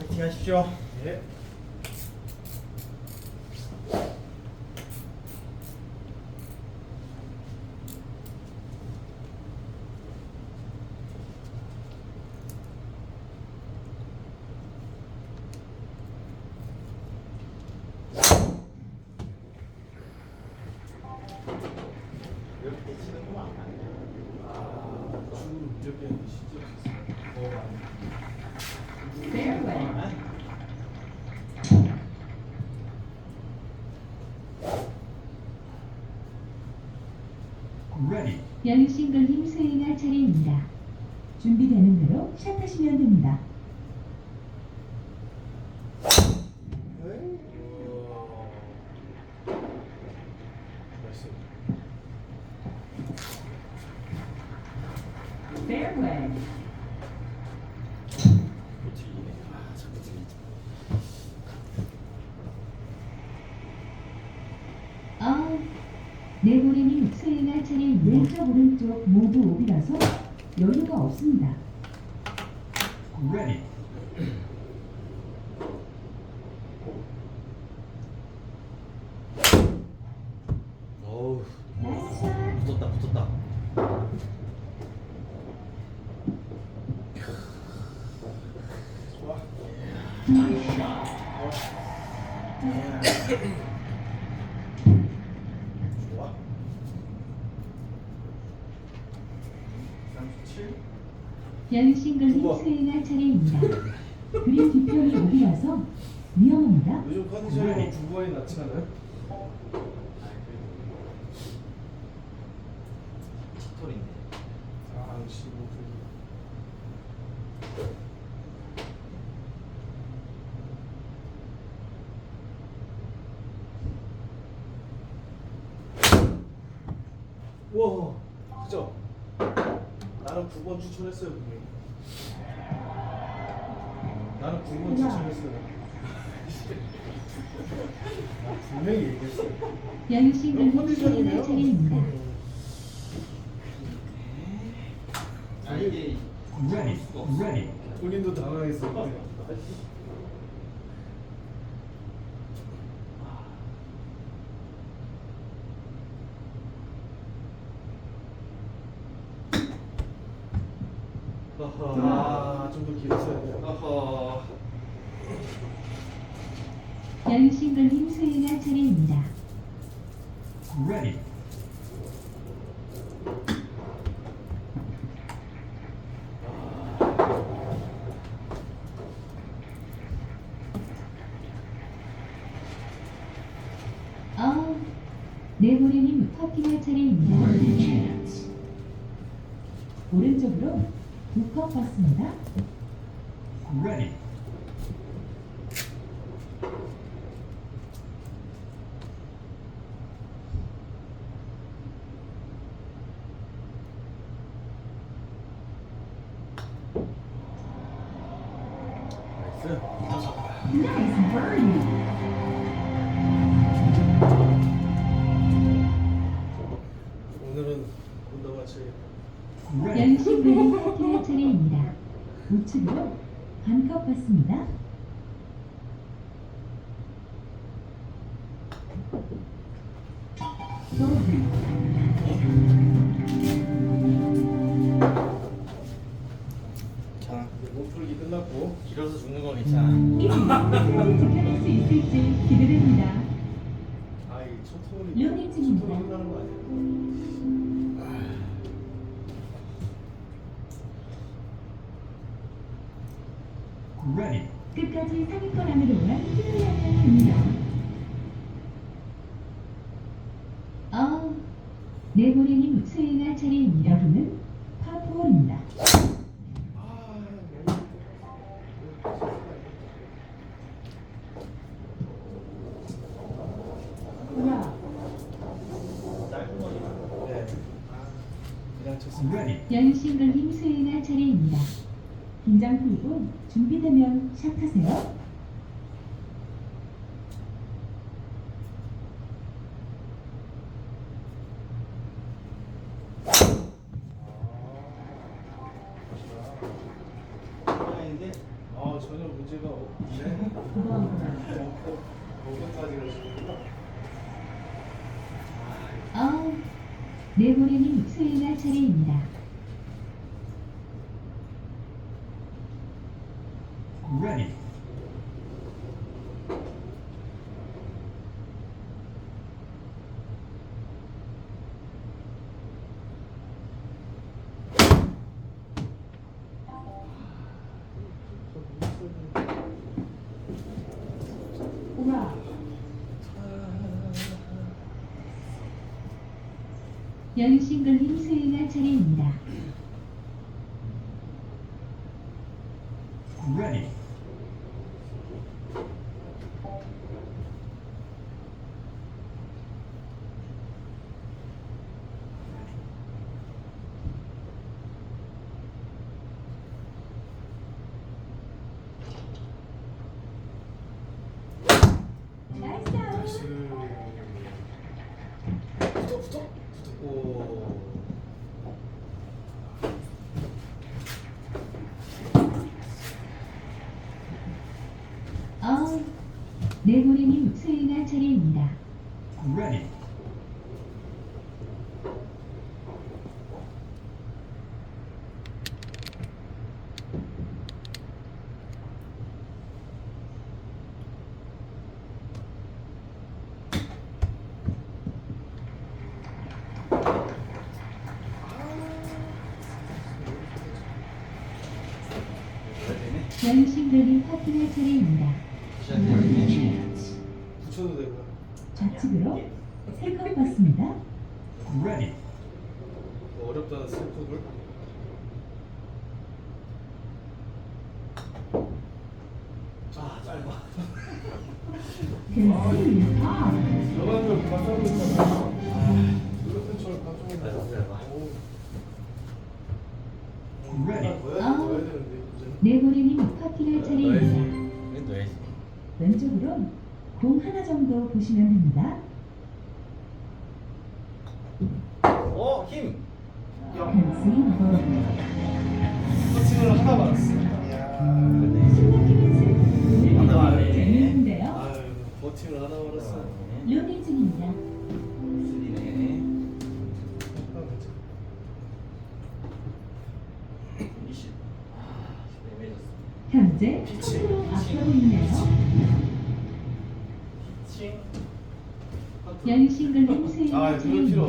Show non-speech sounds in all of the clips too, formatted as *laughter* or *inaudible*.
파이팅 하십시오. 예. 이렇게 치는 거 아니야? 좀 이렇게 시죠. 더 많이. Fairway. Ready. 연 싱글님 스윙할 차례입니다. 준비되는 대로 샷하시면 됩니다. 나이스. Fairway. 그렇지. 아, 자꾸 들리지. 아, 네모리님 스윙할 차례 왼쪽 오른쪽 모두 오비라서 여유가 없습니다. Ready. 어우, 나이스 샷. 붙었다, 붙었다. 좋아. 좋아. 37. 연싱글님 우와. 스윙할 차례입니다. 그린 뒤편이 오비라서 위험합니다. 요즘 컨디션이 두 번이 낫지 않아요? 틱톨인데. 아, 15. 와, 그죠? 나는 9번 추천했어요, 분명히. 나는 9번 추천했어요. 나 *laughs* 분명히 얘기했어. 그런 연싱글님 컨디션이네요. 스윙할 차례입니다. 아, 이게 Ready. Ready. 본인도 당황했을 때. 어허. 아, 좀 더 길었어야 돼요. 어허. 연싱글님 스윙할 차례입니다. Ready. 아, 네모리님 퍼팅할 차례입니다. 오른쪽으로 두 컵 받습니다. Ready. 나이스. Nice birdie. 오늘은 운동화 치 Ready. 연신글님 퍼팅할 차례입니다. 우측으로 반컵 받습니다. 류닝 첫 중입니다. 홀이 끝나는 거 아니에요? Ready. 끝까지 상위권 안으로 만 힘을 하면 됩니다. 아, 네모리님 스윙할 차례입니다. 여기는 파4입니다. 아, 짧은 거리가. 네. 아, 그냥 쳤습니다. Ready. 연싱글님 스윙할 차례입니다. 긴장 풀고 준비되면 샷하세요. 아닌데? 아 전혀 문제가 없네. 5번까지 가시는구나. 어, 네모레님 수행할 차례입니다. Ready. 우와. 연싱글님 수행할 차례입니다. Ready. 나이스. 나이스. 붙어 붙어. 붙어. 어, 네모레님 수행할 차례입니다. Ready. 연싱글님 파킹할 차례입니다. 붙여도 되고요. 좌측으로 세컨 받습니다. Ready. 뭐 어렵다는 슬프을. 아 짧아. 아, 여관절 그만 싸고 있잖아. 그렇게 절 가져오면 짧아, 왼쪽으로 공 하나 정도 보시면 됩니다.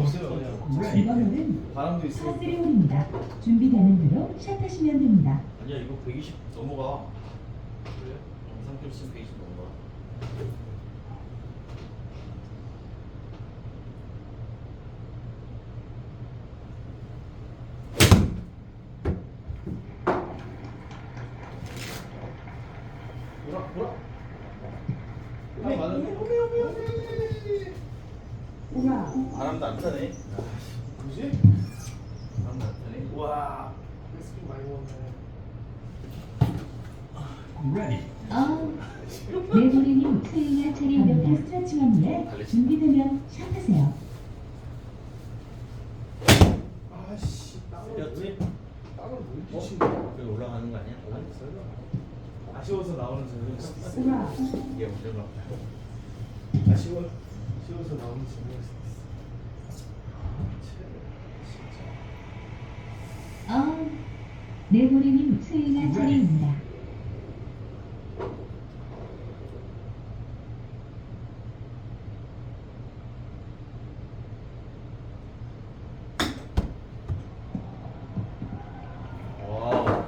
없어요 홀은 바람도 있으니까. 파3홀입니다. 준비되는 대로 샷하시면 됩니다. 아니야 이거 120 넘어가. 그래요? 영상 킬수 120 넘어가. 보라 보라. 아 맞아. 오메 오메 오메. 바람도 안 타네. 뭐지? 바람도 안 타네. 와. 스킨 많이 먹었네. Ready. 어, 네모리님 수행할 차례입니다. 스트레칭한 후에 준비되면 샷하세요. 아씨? 왜- 땅을 왜 어? 붙인 그게 올라가는 거 아니야? 아니 설마. 아쉬워서 나오는. 우와. 이게 문제가. 아쉬워 아쉬워서 나오는 질문일 수도 있 어. 네모리님 수행할 차례입니다. 와우.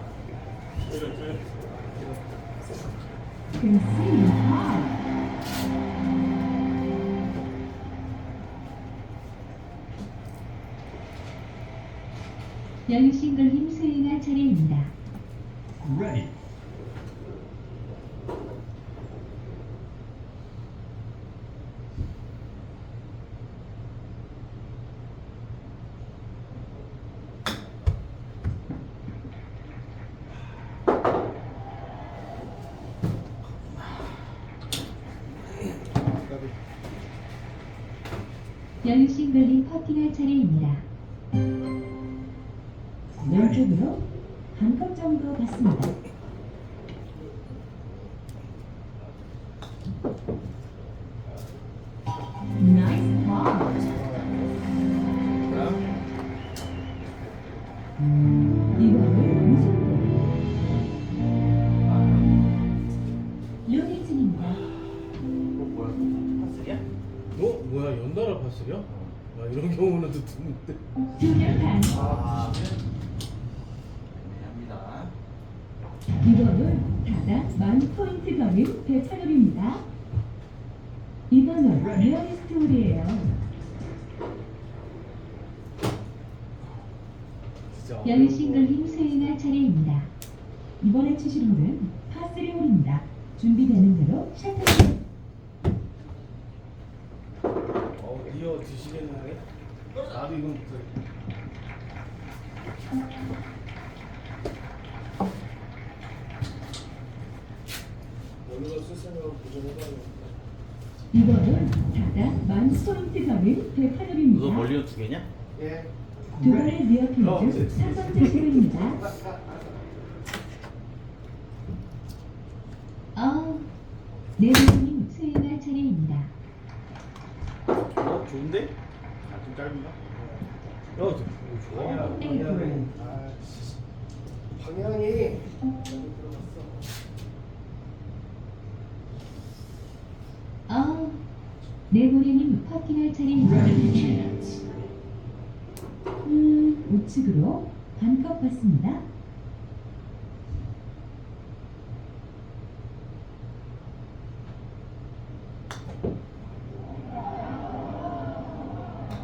근스윙 아, 연싱글님 수행할 차례입니다. Ready. 연싱글님 퍼팅할 차례입니다. 왼쪽으로 반컵 정도 받습니다. 이런 경우는 또 드문데. 아, 애매합니다. 이번은 다다 만 포인트 거는 대차놀입니다. 이번은 리얼리스트 홀이에요. 진짜. 여유싱글님 수행할 차례입니다. 이번에 치실 홀은 파3 홀입니다. 준비되는 대로 샷하세요. 어, 이어 드시겠는데? 나도 이건 못 여기가 스승으로 도전해봐야겠다. 이번은 다다 만 포인트 거는 너도 대차놀입니다. 멀리어 두 개냐? 예. 두 번의 리어 퀴즈 3번째 시간입니다. 어, 네 *laughs* 분님 수행할 차례입니다. 어, 좋은데? 아, 좀 짧은가? 어, 좀 좋아. 아, 씨. 방향이 들어갔어. 어, 네고래님 퍼팅할 차례입니다. Chance. 음, 우측으로 반컵 받습니다.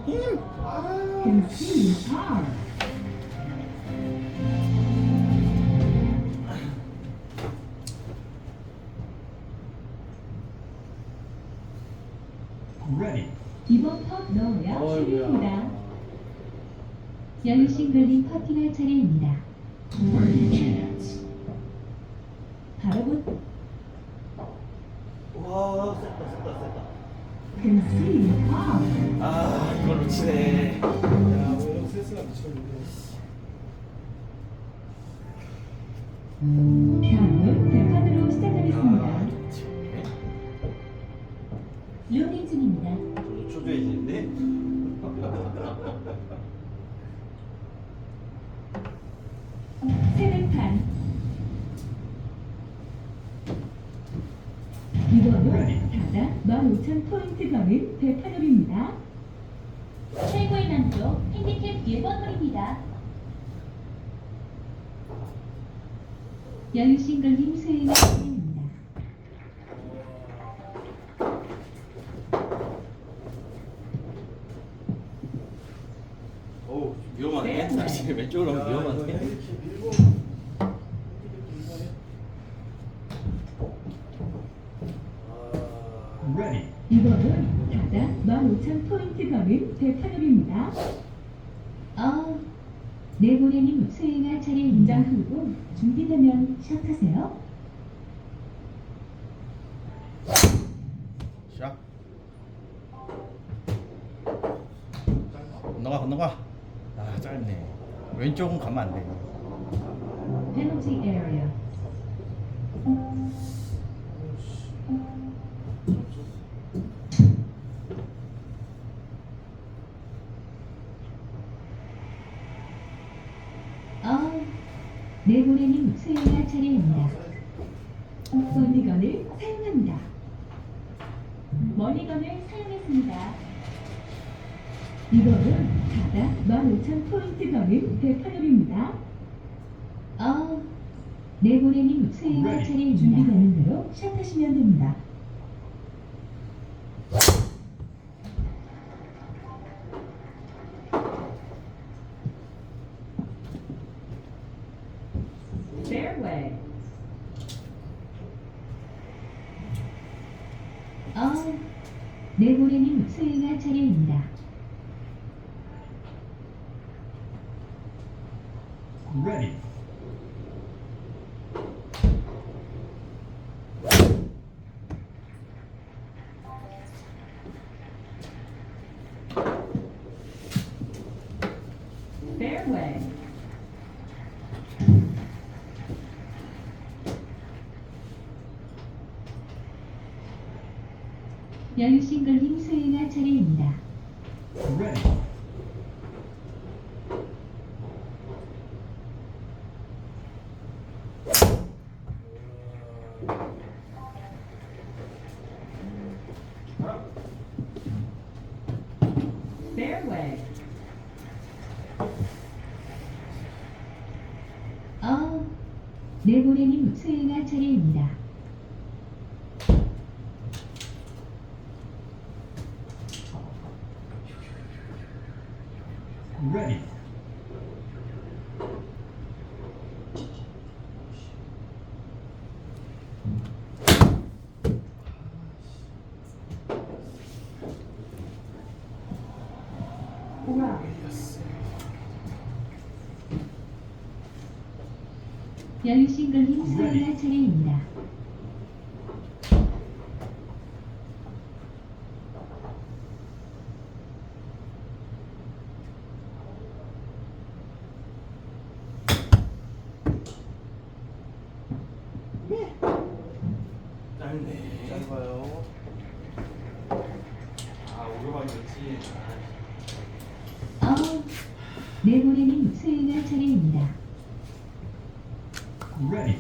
금치 파. Ready. 이번 컵 퍼팅할 차례입니다. 바로 본 와, 셌다, 셌다, 셌다. 아, 이걸로 치네. 야, 연싱글님 수행할 차례입니다. 어우, 위험하네. 다시 왼쪽으로 하면. Ready. 이번은 다다 15,000포인트 거는 대판홀입니다. 어, 네고래님 수행할 차례 인장 풀고 준비되면 시작하세요. 시작. 건너가, 건너가. 아, 짧네. 왼쪽은 가면 안 돼. 페널티 에리어. 어, 네고래님 수행할 차례입니다. 멀리건을 사용합니다. 멀리건을 사용했습니다. 이번은 다다 15,000포인트 거는 대판홀입니다. 어, 네고래님 수행할 차례 준비되는 대로 시작하시면 됩니다. Fairway. 어, 네고래님 수행할 차례입니다. Ready. Fairway. 연싱글님 수행할 차례입니다. Ready. 네고래님 수행할 차례입니다. Ready. 여유싱글님 수행할 차례입니다. 짧네. 짧아요. 아 오르막이었지. 어우, 네고래님 수행할 차례입니다. Ready.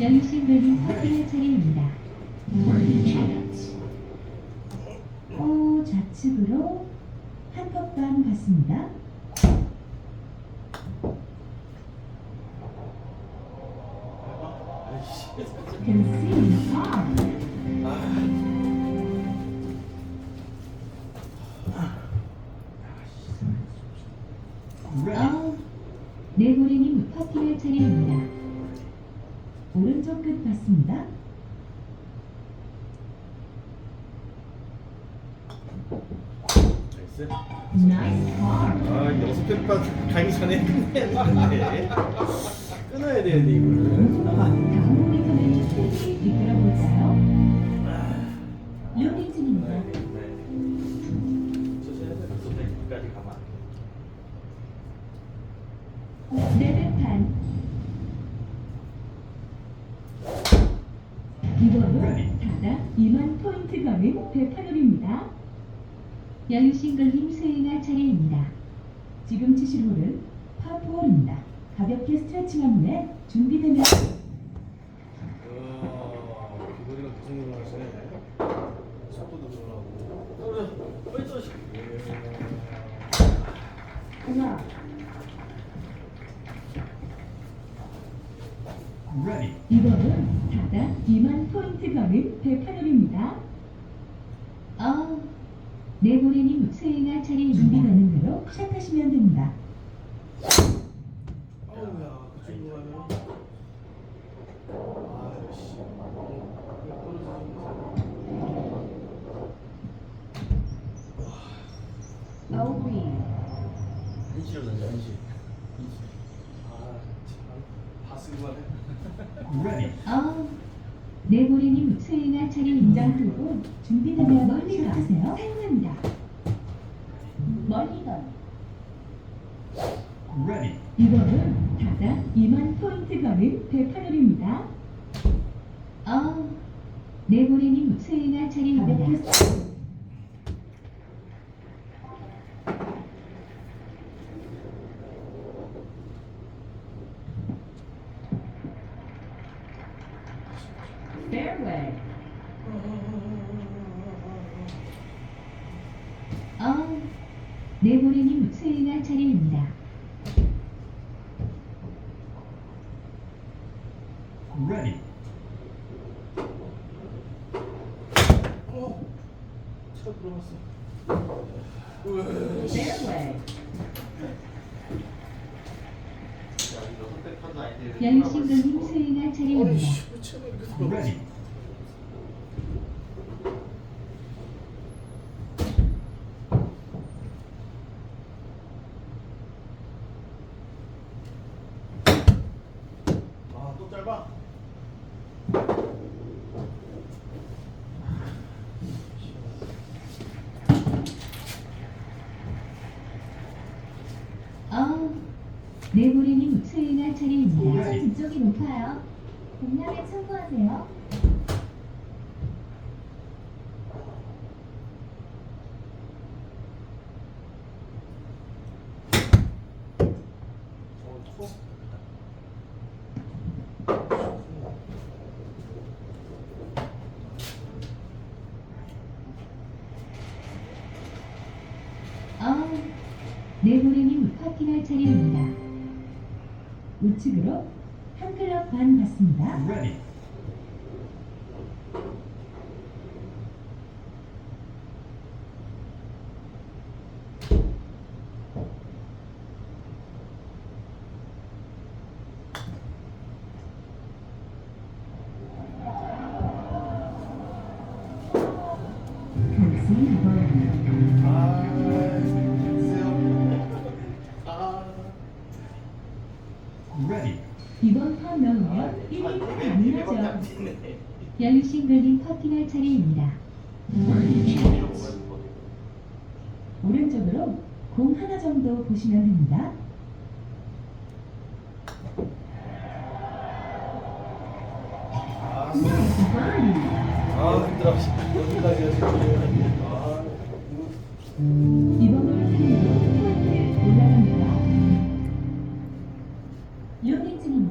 여유싱글님 수행할 차례입니다. Ready chance. 오, 좌측으로 한 컵반 갔습니다. 아이씨. concede hard. Ready. 어우, 네고래님 퍼팅할 차례입니다. 오른쪽 끝 봤습니다. 나이스. 아 여섯 개까지 가기 전에 끝내야 되는데. 끊어야 되는데 이거를. 2만 포인트 거는 대파놀입니다. 여유 싱글님 수행할 차례입니다. 지금 치실 홀은 파4홀입니다. 가볍게 스트레칭한 후에 준비되면 와, 귀걸이가 계속 늘어나시네. 속도도 늘어나고. 빨리 쏘시. 하나 Ready. 이거는 다다 2만 포인트 거는 대파놀입니다. 아, 네 고래님 수행할 차례입니다. 준비 되는 대로 샷하시면 됩니다. 아. 아, 네 고래님 수행할 차례 인장 두고 준비되면 멀리 가세요. 사용합니다. 멀리 가. Ready. 이거는 다다 2만 포인트 거는 대파놀입니다. 아, 네고래님 수행할 차례입니다. Fairway. 아, 네고래님 수행할 차례입니다. Ready. 어, 차 들어갔어. Fairway. 야, 여유싱글님 수행할 차례입니다. 어이씨, 왜 차가 이렇게 들어갔어? Ready. 아, 또 짧아? 아, 네고래님 수행할 차례입니다. 네. 이쪽이 높아요. 공략에 참고하세요. 아, 네모레님 파티할 차례입니다. 우측으로 한 클럽 반 받습니다. Ready. 아, Ready. 이번 판 넣으면 1위가 가능하죠. 가능하죠. 양육싱글님 퍼팅할 차례입니다. 오른쪽으로 공 하나 정도 보시면 됩니다. 아, 아, 힘들어. 아, 이번